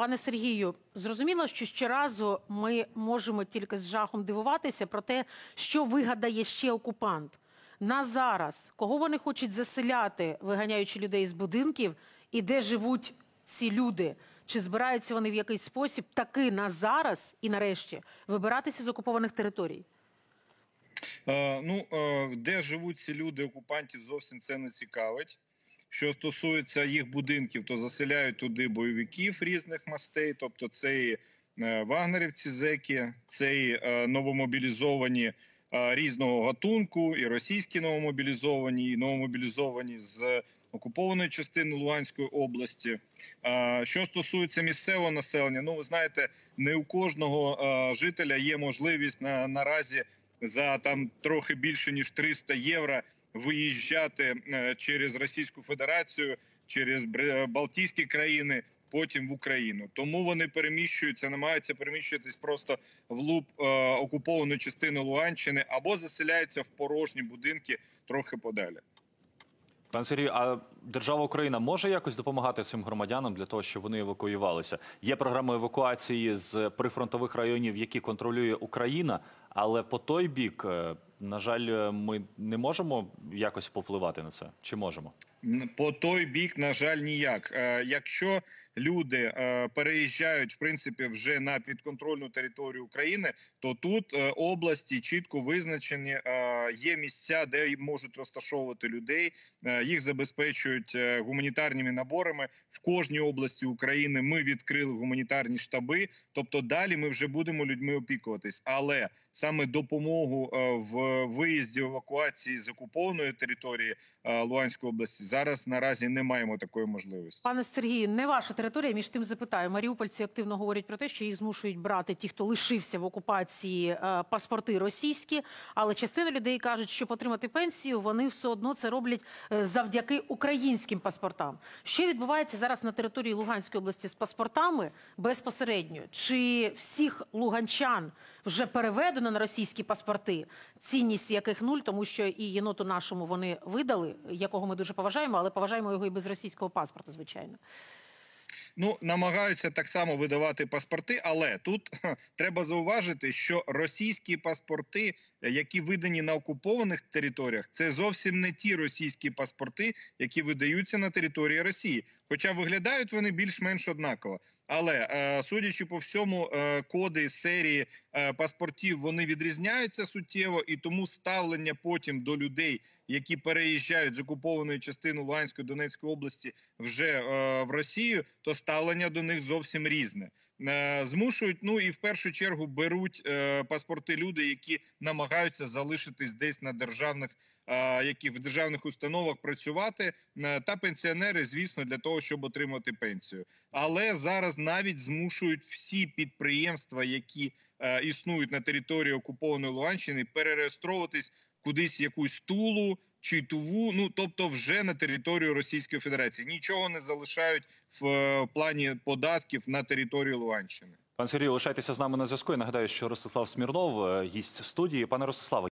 Пане Сергію, зрозуміло, що щоразу ми можемо тільки з жахом дивуватися про те, що вигадає ще окупант. На зараз кого вони хочуть заселяти, виганяючи людей з будинків, і де живуть ці люди? Чи збираються вони в якийсь спосіб таки на зараз і нарешті вибиратися з окупованих територій? Е, ну, е, де живуть ці люди окупантів, зовсім це не цікавить. Що стосується їх будинків, то заселяють туди бойовиків різних мастей, тобто це і е, вагнерівці, зеки, це і е, новомобілізовані е, різного гатунку, і російські новомобілізовані, і новомобілізовані з окупованої частини Луганської області. Що стосується місцевого населення, ну ви знаєте, не у кожного жителя є можливість на наразі за там трохи більше ніж 300 євро виїжджати е, через Російську Федерацію, через Бр- Балтійські країни, потім в Україну. Тому вони переміщуються, намагаються переміщуватись просто в луб е, окупованої частини Луганщини або заселяються в порожні будинки трохи подалі. Пане Сергію, а держава Україна може якось допомагати цим громадянам для того, щоб вони евакуювалися? Є програма евакуації з прифронтових районів, які контролює Україна, але по той бік, е, на жаль, е, ми не можемо якось попливати на це. Чи можемо? По той бік, на жаль, ніяк. Е, Якщо люди е, переїжджають в принципі вже на підконтрольну територію України, то тут області чітко визначені. Є місця, де можуть розташовувати людей. Е, Їх забезпечують е, гуманітарними наборами. В кожній області України ми відкрили гуманітарні штаби. Тобто далі ми вже будемо людьми опікуватись. Але саме допомогу е, в виїзді евакуації з окупованої території Луганської області зараз наразі не маємо такої можливості. Пане Сергію, не ваша територія. Між тим запитаю. Маріупольці активно говорять про те, що їх змушують брати ті, хто лишився в окупації, паспорти російські. Але частина людей кажуть, що отримати пенсію вони все одно це роблять е, завдяки українським паспортам. Що відбувається зараз на території Луганської області з паспортами безпосередньо? Чи всіх луганчан вже переведено на російські паспорти, цінність яких нуль, тому що і єноту нашому вони видали, якого ми дуже поважаємо, але поважаємо його і без російського паспорта, звичайно. Ну намагаються так само видавати паспорти, але тут кхе, треба зауважити, що російські паспорти, які видані на окупованих територіях, це зовсім не ті російські паспорти, які видаються на території Росії. Хоча виглядають вони більш-менш однаково. Але е, судячи по всьому, е, коди серії е, паспортів вони відрізняються суттєво, і тому ставлення потім до людей, які переїжджають з окупованої частини Луганської Донецької області вже в Росію, то ставлення до них зовсім різне. Е, Змушують, ну і в першу чергу беруть е, паспорти люди, які намагаються залишитись десь на державних е, які в державних установах працювати, та пенсіонери, звісно, для того, щоб отримати пенсію. Але зараз навіть змушують всі підприємства, які існують на території окупованої Луганщини, перереєстровуватись кудись якусь тулу чи туву, ну тобто вже на територію Російської Федерації. Нічого не залишають в е, плані податків на територію Луганщини. Пан Сергій, лишайтеся з нами на зв'язку. Я нагадаю, що Ростислав Смірнов, е, гість студії. Пане Ростиславе,